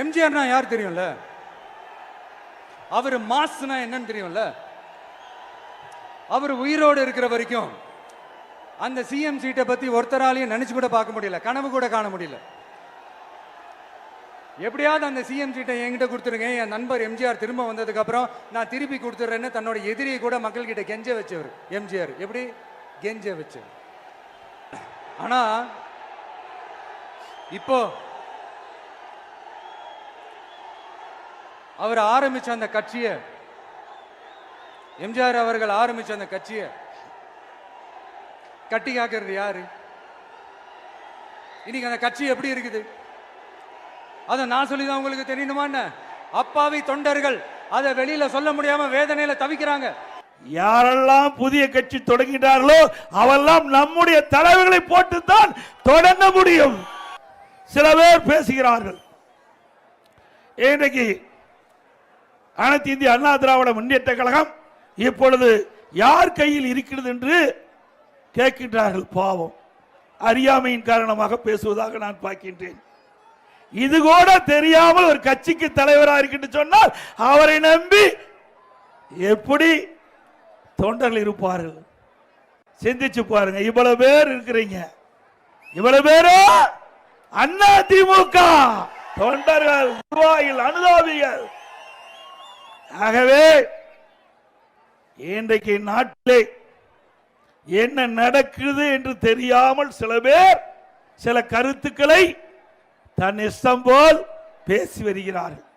எம்ஜிஆர்னா யார் தெரியும்ல? அவர் மாஸ்னா என்னன்னு தெரியும்ல? அவர் உயிரோடு இருக்கிற வரைக்கும் அந்த சிஎம் சீட்டை பத்தி ஒருத்தராலையும் நினைச்சு கூட பார்க்க முடியல கனவு கூட காண முடியல. எப்படியாவது அந்த சிஎம் சீட்டை என்கிட்ட கொடுத்துருங்க என் நண்பர் எம்ஜிஆர் திரும்ப வந்ததுக்கு அப்புறம் நான் திருப்பி கொடுத்துட்றேன்னு தன்னோட எதிரியை கூட மக்கள் கிட்ட கெஞ்ச வச்சவர் எம்ஜிஆர். எப்படி? கெஞ்ச வச்சவர். ஆனா இப்போ அவர் ஆரம்பிச்ச அந்த கட்சியை எம்ஜிஆர் அவர்கள் ஆரம்பிச்ச அந்த கட்சியை கட்டி காக்கிறது யாரு? இன்னைக்கு அந்த கட்சி எப்படி இருக்குது? அதை நான் சொல்லி தான் உங்களுக்கு தெரியணுமா என்ன? அப்பாவி தொண்டர்கள் அதை வெளியில சொல்ல முடியாம வேதனையில தவிக்கிறாங்க. யாரெல்லாம் புதிய கட்சி தொடங்கிட்டார்களோ அவெல்லாம் நம்முடைய தலைவர்களை போட்டுத்தான் தொடங்க முடியும். சில பேர் பேசுகிறார்கள். இன்றைக்கு அனைத்து இந்திய அண்ணா திராவிட முன்னேற்ற கழகம் இப்பொழுது யார் கையில் இருக்கிறது என்று கேட்கின்றார்கள் பாவம். அறியாமையின் காரணமாக பேசுவதாக நான் பார்க்கின்றேன். இது கூட தெரியாமல் ஒரு கட்சிக்கு தலைவராக இருக்கின்ற சொன்னால் அவரை நம்பி எப்படி தொண்டர்கள் இருப்பார்கள்? சிந்திச்சு பாருங்க. இவ்வளவு பேர் இருக்கிறீங்க. இவ்வளவு பேரு? அண்ணா திமுக. தொண்டர்கள் அனுதாபிகள். ஆகவே இன்றைக்கு நாட்டிலே என்ன நடக்குது என்று தெரியாமல் சில பேர் சில கருத்துக்களை தன் இஷ்டம் போல் பேசி வருகிறார்கள்.